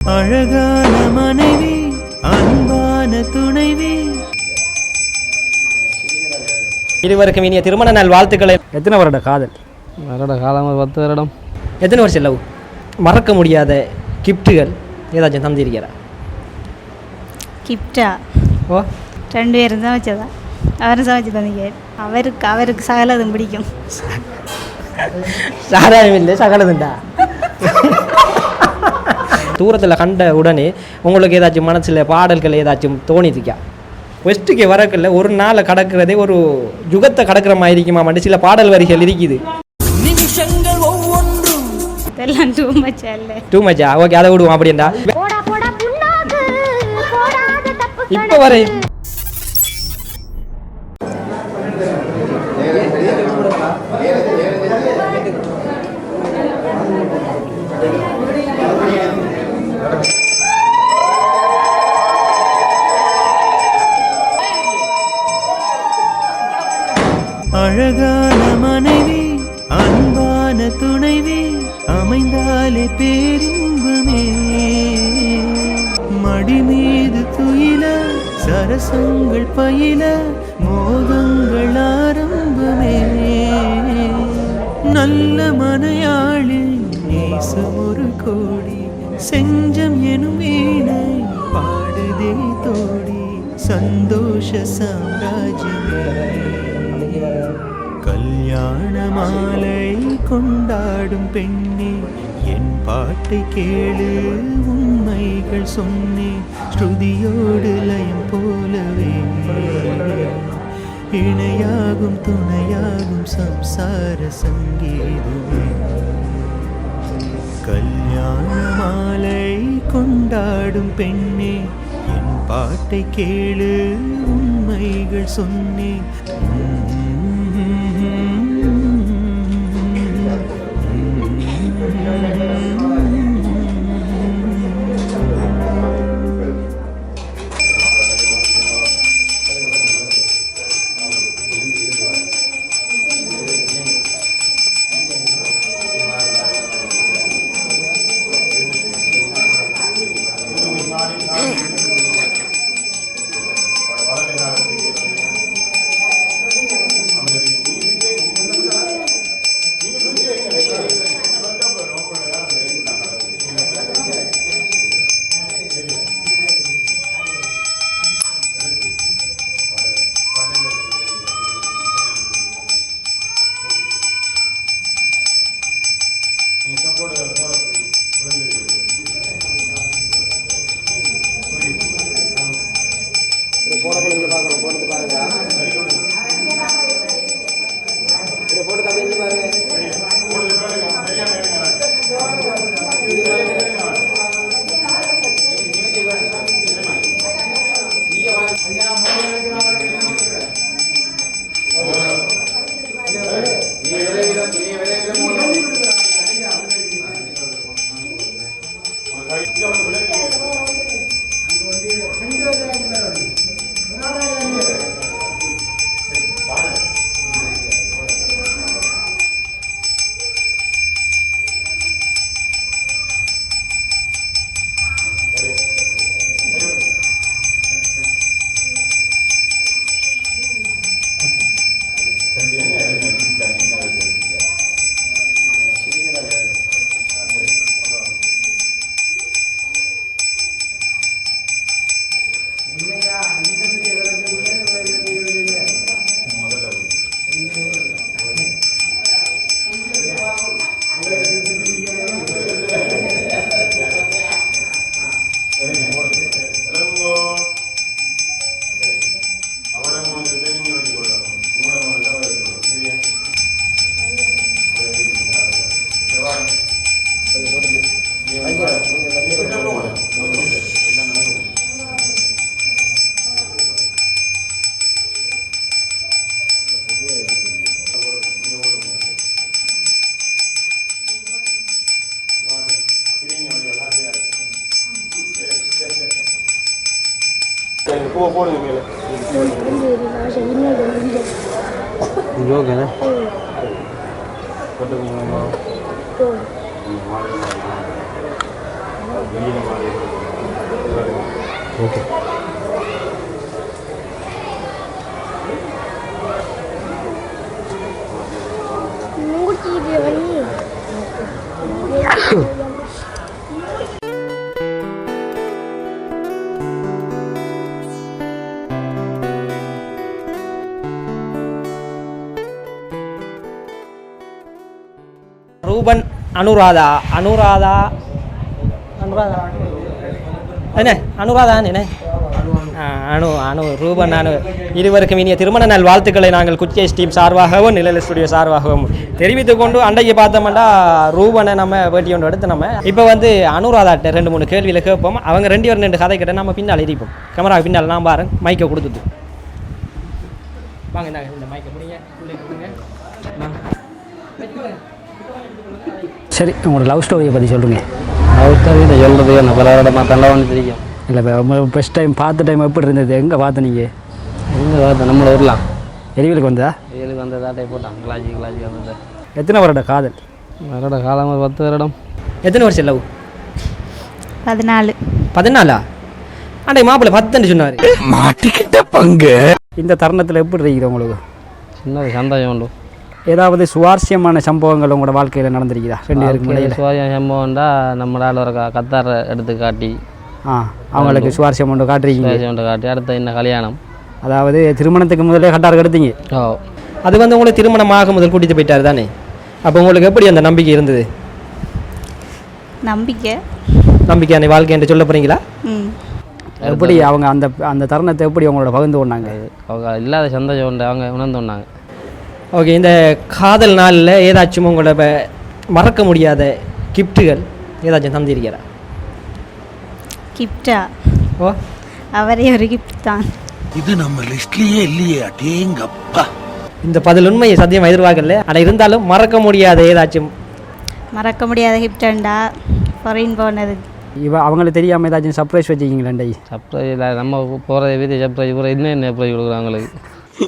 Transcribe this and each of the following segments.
அழகான மனைவி அன்பான துணைவி. இருவருக்கும் இனிய திருமண நாள் வாழ்த்துக்களை. எத்தனை வருட காதல்? வருட காலம் ஒரு பத்து வருடம். எத்தனை வருஷம் லவ்? மறக்க முடியாத கிஃப்ட்டுகள் ஏதாச்சும் தந்திருக்கிறா? கிஃப்டா ஓ. ரெண்டு பேரும் தான் வச்சதா? அவரும் சமைச்சு தந்தீங்க அவருக்கு அவருக்கு சகலதும் பிடிக்கும். சாராயம் இல்லை சகலதுண்டா? தூரத்தில் கண்ட உடனே உங்களுக்கு ஏதாச்சும் மனசில் பாடல்கள் ஏதாச்சும் தோணிருக்கா வெஸ்ட்டுக்கு வரக்குள்ள ஒரு நாளை கடக்கிறதே ஒரு யுகத்தை கடக்கிற மாதிரி இருக்குமா? மட்டும் சில பாடல் வரிகள் இருக்குது. டூ மச்சா ஓகே அதை விடுவோம் அப்படின்டா இப்போ வரை மடி மீது துயில சரசங்கள் பயில மோதங்கள் ஆரம்பமே. நல்ல மனையாளி நேசம் ஒரு கோடி செஞ்சம் எனும் வீணை பாடுதே தோடி சந்தோஷ சாம்ராஜ்யமே. கல்யாண மாலை கொண்டாடும் பெண்ணே என் பாட்டை கேளு உண்மைகள் சொன்னேன் ஸ்ருதியோடு லயம் போலவே. இணையாகும் துணையாகும் சம்சார சங்கீதமே. கல்யாண மாலை கொண்டாடும் பெண்ணே என் பாட்டை கேளு உண்மைகள் சொன்னேன் இது ஓகேண்ணே ரூபன் அனுராதா அனுராதா அனுராதா. என்ன அனுராதா என்ன அணு அனு அனு ரூபன் அனு. இருவருக்கும் இனிய திருமண நாள் வாழ்த்துக்களை நாங்கள் குச்சேஸ் டீம் சார்பாகவும் நிழல் ஸ்டுடியோ சார்பாகவும் தெரிவித்து கொண்டு அண்டைக்கு பார்த்தோம்னா ரூபனை நம்ம வேட்டி ஒன்று எடுத்து நம்ம இப்போ வந்து அனுராதாட்ட ரெண்டு மூணு கேள்வியில் கேட்போம். அவங்க ரெண்டு பேரும் ரெண்டு கதை கிட்ட நம்ம பின்னால் எரிப்போம். கேமரா பின்னால் நான் பாருங்க. மைக்கை கொடுத்துட்டு. வாங்க இந்த மைக்கை முடிங்க சரி உங்களோட லவ் ஸ்டோரியை பற்றி சொல்லுங்கள் அவர்கிட்ட சொல்கிறது என்ன பல இடமா தள்ளவன்னு தெரியும். இல்லை ஃபஸ்ட் டைம் பார்த்த டைம் எப்படி இருந்தது? எங்கே பார்த்த நீங்கள் எங்கே பார்த்து? நம்மளை ஊர்லாம் எரிவிலுக்கு வந்ததா? ஏழுக்கு வந்த தாட்டை போட்டான். கிளாஜி கிளாஜி வந்தது. எத்தனை வருட காதல்? வருட காலம் ஒரு பத்து வருடம். எத்தனை வருஷம் லவ் பதினாலு. பதினாலா? அண்டே மாப்பிள்ளை பத்துன்னு சொன்னார். இந்த தருணத்தில் எப்படி இருக்குது உங்களுக்கு? சின்ன சந்தோஷம் உண்டு. ஏதாவது சுவாரஸ்யமான சம்பவங்கள் உங்களோட வாழ்க்கையில் நடந்திருக்குதா? ரெண்டு பேருக்கு இடையில. சுவாயம் சம்பவம்டா நம்மளால் ஒரு கத்தாரை எடுத்து காட்டி. ஆ அவங்களுக்கு சுவாரஸ்யம் ஒன்று காட்டுறீங்க ஒன்று காட்டி. அடுத்த என்ன கல்யாணம்? அதாவது திருமணத்துக்கு முதலே கட்டார் எடுத்தீங்க. ஓ. அது வந்து உங்களுக்கு திருமணமாக முதல் கூட்டிட்டு போயிட்டாரு தானே? அப்போ உங்களுக்கு எப்படி அந்த நம்பிக்கை இருந்தது? நம்பிக்கை. நம்பிக்கையான வாழ்க்கை என்று சொல்ல போறீங்களா? ம். எப்படி அவங்க அந்த அந்த தருணத்தை எப்படி உங்களோட பகிர்ந்து கொண்டாங்க? அவங்க இல்லாத சந்தோஷம் உண்டு. அவங்க உணர்ந்து வந்தாங்க ஓகே இந்த காதல் நாளில் ஏதாச்சும் உங்களோட மறக்க முடியாத கிஃப்ட்டுகள் ஏதாச்சும் தந்திருக்கிறா கிஃப்டா ஓ. அவரே ஒரு கிஃப்ட் தான். இது நம்ம லிஸ்ட்லயே இல்லையே அடேங்கப்பா. இந்த பதில் உண்மையை சத்தியம் எதிர்பார்க்கல. ஆனால் இருந்தாலும் மறக்க முடியாத ஏதாச்சும். மறக்க முடியாத கிஃப்டண்டா ஃபாரின் போனது. இவ அவங்களுக்கு தெரியாமல் ஏதாச்சும் சர்ப்ரைஸ் வச்சுக்கிங்களேண்டை சர்ப்ரைஸ் இல்லை நம்ம போகிறத வீட்டு சர்ப்ரைஸ் பூரா இன்னும் என்ன சர்ப்ரைஸ் கொடுக்குறாங்க அவங்களுக்கு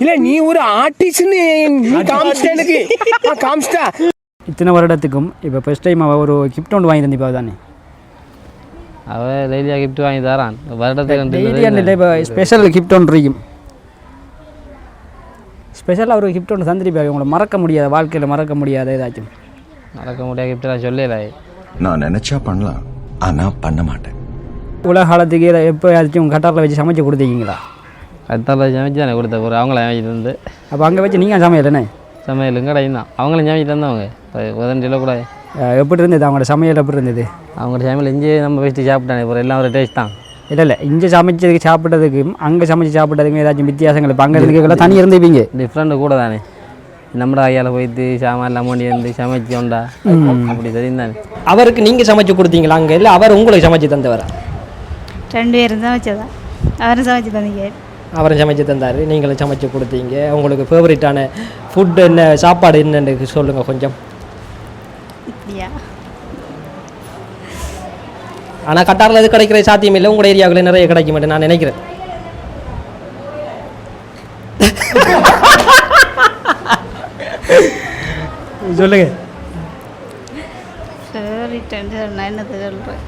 இல்ல நீ ஒரு ஆர்டிஸ்ட்னு நீ காமிச்சிட்ட எனக்கு. ஆ, காமிச்சிட்டா. இத்தனை வருடத்துக்கும் இப்போ ஃபஸ்ட் டைம் அவள் ஒரு கிஃப்ட் ஒன்று வாங்கி தந்திப்பா தானே? அவன் டெய்லியாக கிஃப்ட் வாங்கி தரான். வருடத்துக்கு இப்போ ஸ்பெஷல் கிஃப்ட் ஒன்று இருக்கும். ஸ்பெஷலாக ஒரு கிஃப்ட் ஒன்று தந்திருப்பா உங்களை மறக்க முடியாத வாழ்க்கையில் மறக்க முடியாத ஏதாச்சும். நடக்க முடியாத கிஃப்ட் நான் சொல்லல. நான் நினைச்சா பண்ணலாம். ஆனா பண்ண மாட்டேன். உலக காலத்துக்கு எப்போ ஏதாச்சும் கட்டாரில் வச்சு சமைச்சு கொடுத்துருக்கீங்களா கத்தால சமைச்சு தானே கொடுத்த ஒரு அவங்கள சமைச்சிட்டு வந்து. அப்போ அங்கே வச்சு நீங்கள் சமையலண்ணே சமையல் கடையும் தான் அவங்களும் சமைச்சிட்டு வந்தவங்க உதண்டில கூட. எப்படி இருந்தது? அவங்களோட சமையல் எப்படி இருந்தது? அவங்களோட சமையல் இங்கே நம்ம வச்சுட்டு சாப்பிட்டானே இப்போ எல்லாம் ஒரு டேஸ்ட் தான். இல்லை இல்லை இங்கே சமைச்சதுக்கு சாப்பிட்டதுக்கும் அங்கே சமைச்சு சாப்பிட்டதுக்கும் ஏதாச்சும் வித்தியாசங்கள் இப்போ அங்கே இருந்துக்கல தனி இருந்துப்பீங்க. டிஃப்ரெண்ட் கூட தானே. நம்ம ஐயாவில் போயிட்டு சாமான் எல்லாம் மூடி வந்து சமைச்சு உண்டா அப்படி தெரியும் தானே. அவருக்கு நீங்கள் சமைச்சு கொடுத்தீங்களா அங்கே? இல்லை அவர் உங்களுக்கு சமைச்சு தந்தவரா? ரெண்டு பேரும் சமைச்சதா அவரும் சமைச்சு தந்தீங்க. அவரும் சமைச்சு தந்தார். நீங்களும் சமைச்சு கொடுத்தீங்க. உங்களுக்கு ஃபேவரட்டான ஃபுட் என்ன சாப்பாடு என்னன்னு சொல்லுங்கள் கொஞ்சம். ஆனால் கட்டாரில் எது கிடைக்கிற சாத்தியம் இல்லை. உங்களோட ஏரியாவில் நிறைய கிடைக்க மாட்டேன் நான் நினைக்கிறேன். சொல்லுங்க. ஃபேவரிட்னு சொன்னால் என்னது சொல்கிறேன்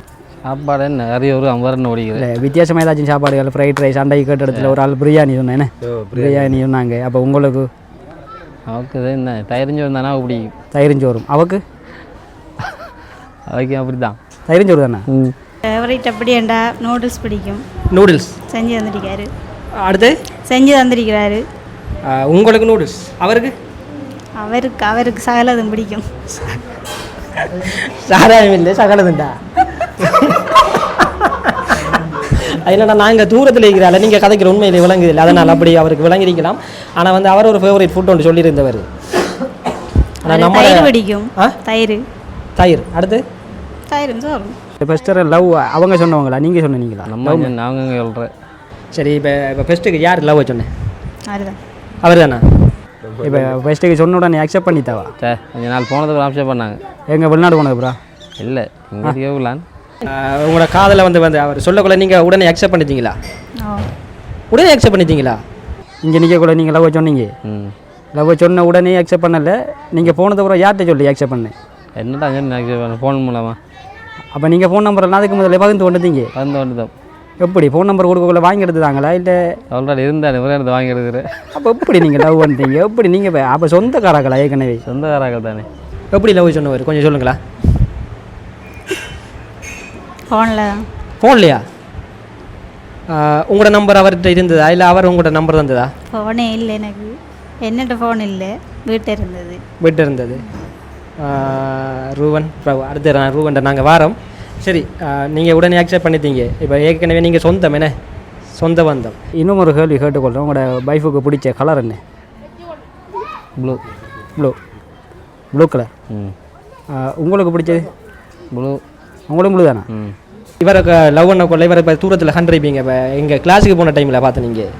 சாப்பாடு என்ன? நிறைய ஒரு ஓடிக்குது. இல்லை வித்தியாசமாக ஏதாச்சும் சாப்பாடுகள் ஃப்ரைட் ரைஸ் அண்டை கேட்ட இடத்துல ஒரு ஆள் பிரியாணி சொன்னேன் பிரியாணி சொன்னாங்க. அப்போ உங்களுக்கு? அவருக்கு இது என்ன? தயிரிஞ்சு வந்தானா பிடிக்கும் தயிரிஞ்சோறும் அவக்கு அவருக்கு? அப்படி தான் தயிரிஞ்சோறு தானே ஃபேவரைட் அப்படியேண்டா நூடுல்ஸ் பிடிக்கும். நூடுல்ஸ் செஞ்சு தந்திருக்காரு. அடுத்து? செஞ்சு தந்திருக்கிறாரு. உங்களுக்கு நூடுல்ஸ் அவருக்கு? அவருக்கு அவருக்கு சகலதும் பிடிக்கும். சாராயம் இல்லை சகலதுண்டா? அதனால நாங்கள் தூரத்தில் இருக்கிறால நீங்கள் கதைக்கிற உண்மையிலே விளங்குது இல்லை அதனால் அப்படி அவருக்கு விளங்கிருக்கலாம் ஆனால் வந்து அவர் ஒரு ஃபேவரட் ஃபுட் ஒன்று சொல்லியிருந்தவர். ஆனால் நம்ம தயிர் பிடிக்கும்? தயிர். தயிர். அடுத்து? தயிரும் சோறும் ஃபஸ்ட்டு லவ் அவங்க சொன்னவங்களா? நீங்கள்? சொன்னீங்களா நம்ம அவங்க சொல்கிற சரி இப்போ இப்போ ஃபெஸ்ட்டுக்கு யார் லவ் சொன்னேன் அவர் தானா இப்போ ஃபஸ்ட்டுக்கு சொன்ன உடனே அக்செப்ட் பண்ணித்தாவா சே கொஞ்ச நாள் போனதுக்கு ஆப்ஷன் பண்ணாங்க. எங்கள் வெளிநாடு போனது ப்ரா இல்லை இங்கே உங்களோட காதலை வந்து வந்து அவர் சொல்லக்குள்ள நீங்கள் உடனே அக்செப்ட் பண்ணிட்டீங்களா? உடனே அக்செப்ட் பண்ணிட்டீங்களா? இங்கே நிற்க கூட நீங்கள் லவ் சொன்னீங்க. ம். லவ் சொன்ன உடனே அக்செப்ட் பண்ணல. நீங்கள் போனது அப்புறம் யார்கிட்ட சொல்லி அக்செப்ட் பண்ணேன் என்னடா சொன்ன ஃபோன் மூலமா. அப்போ நீங்கள் ஃபோன் நம்பர் எல்லாம் அதுக்கு முதல்ல பகிர்ந்து கொண்டுதீங்க வந்து வந்துட்டோம் எப்படி? ஃபோன் நம்பர் கொடுக்கக்குள்ள வாங்கி எடுத்துதாங்களா இல்லை? ஆல்ரெடி இருந்தானே ஒரே இடத்துல வாங்கி எடுக்கிறேன் அப்போ எப்படி நீங்கள் லவ் பண்ணுறீங்க எப்படி நீங்கள் அப்போ சொந்தக்காராக்களா ஏற்கனவே? சொந்தக்காராக்கள் தானே. எப்படி லவ் சொன்னவர்? கொஞ்சம் சொல்லுங்களா ஃபோனில் ஃபோன்லையா உங்களோட நம்பர் அவர்கிட்ட இருந்ததா? இல்லை அவர் உங்களோட நம்பர் தந்ததா? ஃபோனே இல்லை எனக்கு. என்னட்ட ஃபோன் இல்லை. வீட்டில் இருந்தது. வீட்டு இருந்தது. ரூவன் பிரபு அடுத்து நான் ரூவன்ட்ட நாங்கள் வாரோம். சரி நீங்கள் உடனே அக்செப்ட் பண்ணிட்டீங்க. இப்போ ஏற்கனவே நீங்கள் சொந்தம் என்ன? சொந்த பந்தம். இன்னும் ஒரு கேள்வி கேட்டுக்கொள்கிறேன் உங்களோட வைஃபுக்கு பிடிச்ச கலர் என்ன? ப்ளூ ப்ளூ ப்ளூ கலர் ம். உங்களுக்கு பிடிச்சது? ப்ளூ உங்களுக்கு ப்ளூ தானே? ம். இவருக்கு லவ் பண்ண கொள்ள இவரை இப்போ தூரத்தில் கண்டிருப்பீங்க இப்போ எங்கள் கிளாஸுக்கு போன டைமில் பார்த்து நீங்கள்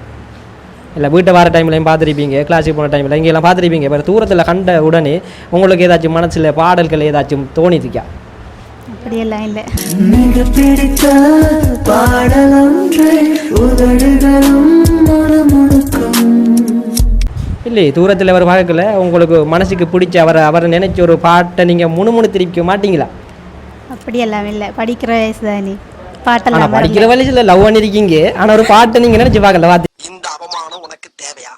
இல்லை வீட்டை வர டைம்லையும் பார்த்துருப்பீங்க கிளாஸுக்கு போன டைமில் இங்கெல்லாம் பார்த்துருப்பீங்க இப்போ தூரத்தில் கண்ட உடனே உங்களுக்கு ஏதாச்சும் மனசில் பாடல்கள் ஏதாச்சும் தோணிருக்கா? அப்படியெல்லாம் இல்லை. மிக பிடித்த பாடலொன்று உதடுகளும் முணுமுணுக்கும் இல்லை தூரத்தில் அவர் பார்க்கல. உங்களுக்கு மனசுக்கு பிடிச்ச அவரை அவரை நினைச்ச ஒரு பாட்டை நீங்கள் முணுமுணுத்திருக்க மாட்டீங்களா? அப்படியெல்லாம் இல்லை. படிக்கிற வயசு தானே. பாட்டெல்லாம் படிக்கிற வயசில் லவ் பண்ணியிருக்கீங்க ஆனால் ஒரு பாட்டை நீங்கள் நினச்சி பார்க்கல? பார்த்து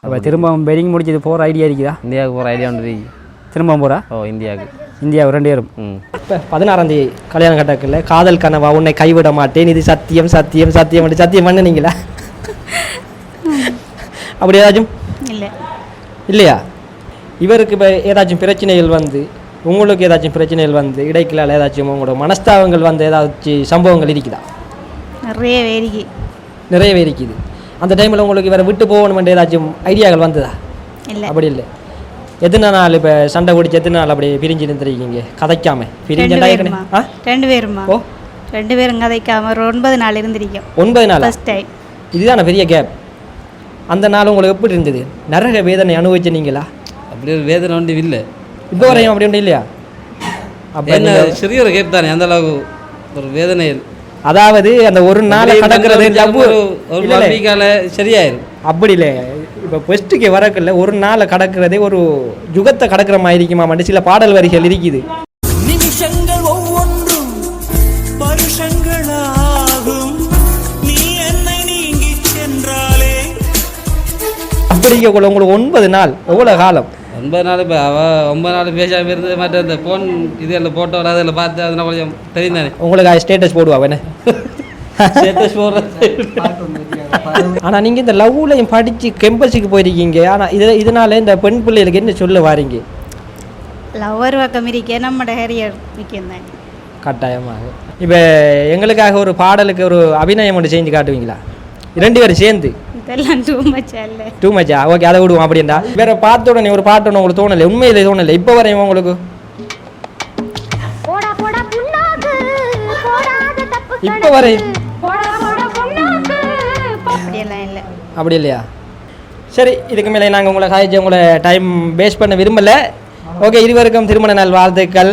அப்போ திரும்பவும் பெரிங் முடிச்சது போகிற ஐடியா இருக்குதா? இந்தியாவுக்கு போகிற ஐடியா ஒன்று. திரும்பவும் போகிறா ஓ இந்தியாவுக்கு. இந்தியா ரெண்டு பேரும். இப்போ பதினாறாம் தேதி கல்யாணம் கட்டக்கில் காதல் கனவா? உன்னை கைவிட மாட்டேன். இது சத்தியம் சத்தியம் சத்தியம் அப்படி சத்தியம் பண்ணுனீங்களா? அப்படி ஏதாச்சும்? இல்லை. இல்லையா? இவருக்கு இப்போ ஏதாச்சும் பிரச்சனைகள் வந்து உங்களுக்கு ஏதாச்சும் பிரச்சனைகள் வந்து இடைக்கிலால் ஏதாச்சும் உங்களோட மனஸ்தாபங்கள் வந்து ஏதாச்சும் சம்பவங்கள் இருக்குதா? நிறைய வேடிக்கை. நிறையவே இருக்குது அந்த டைமில் உங்களுக்கு இவரை விட்டு போகணுமென்ற ஏதாச்சும் ஐடியாக்கள் வந்ததா? இல்லை. அப்படி இல்லை. எத்தனை நாள் இப்போ சண்டை பிடிச்சி எத்தனை நாள் அப்படி பிரிஞ்சு இருந்திருக்கீங்க கதைக்காம? பிரிஞ்சா ரெண்டு பேருமா? ஓ. ரெண்டு பேரும் கதைக்காம ஒரு ஒன்பது நாள் இருந்திருக்கோம். ஒன்பது நாள்? ஃபர்ஸ்ட் டைம் இதுதான பெரிய கேப் அந்த நாள் உங்களுக்கு எப்படி இருந்தது? நரக வேதனை அனுபவிச்ச நீங்களா? அப்படி ஒரு வேதனை ஒன்றும் இல்லை. இப்போ வரையும் அப்படி ஒன்றும் இல்லையா? அப்போ என்ன சிறிய ஒரு கேப் தானே அந்த அளவுக்கு ஒரு வேதனை அதாவது அந்த ஒரு நாளை கடக்கிறது லவ் ஒரு. பம்பிக்கால சரியாயிரும். அப்படி இல்லை. இப்போ ஃபெஸ்ட்டுக்கு வரக்குள்ள ஒரு நாளை கடக்கிறதே ஒரு யுகத்தை கடக்கிற மாதிரி இருக்குமா மட்டும் சில பாடல் வரிகள் இருக்குது. நிமிஷங்கள் ஒவ்வொன்றும் வருஷங்களாகும். நீ என்னை நீங்கி சென்றாலே. அப்படி இருக்கக்குள்ள உங்களுக்கு ஒன்பது நாள் எவ்வளோ காலம்? ஒன்பது நாள் இப்போ அவ ஒன்பது நாள் பேசாமல் இருந்து மற்ற இந்த ஃபோன் இதில் போட்டோ அதில் பார்த்து அதெல்லாம் கொஞ்சம் தெரியும் தானே உங்களுக்கு ஸ்டேட்டஸ் போடுவா என்ன ஸ்டேட்டஸ் போடுறது. ஆனால் நீங்கள் இந்த லவ்லையும் படித்து கெம்பஸுக்கு போயிருக்கீங்க. ஆனால் இது இதனால இந்த பெண் பிள்ளைகளுக்கு என்ன சொல்ல வாரீங்க? லவ்வர் பக்கம் இருக்க நம்மட ஹரியர் தானே. கட்டாயமாக. இப்போ எங்களுக்காக ஒரு பாடலுக்கு ஒரு அபிநயம் ஒன்று செஞ்சு காட்டுவீங்களா? ரெண்டு பேரும் சேர்ந்து. டூ மச்சா இல்லை டூ மச்சா ஓகே அதை விடுவோம் அப்படின்னா வேற பார்த்த உடனே ஒரு பாட்டு ஒன்று உங்களுக்கு தோணலை? உண்மையிலே தோணலை? இப்போ வரையும் உங்களுக்கு? போடா போடா புண்ணாக்கு. போடாத தப்பு இப்போ வரையும் போடா போடா புண்ணாக்கு. அப்படியெல்லாம் இல்லை. அப்படி இல்லையா? சரி இதுக்கு மேலே நாங்கள் உங்களை காய்ச்சி உங்களை டைம் வேஸ்ட் பண்ண விரும்பலை. ஓகே இருவருக்கும் திருமண நாள் வாழ்த்துக்கள்.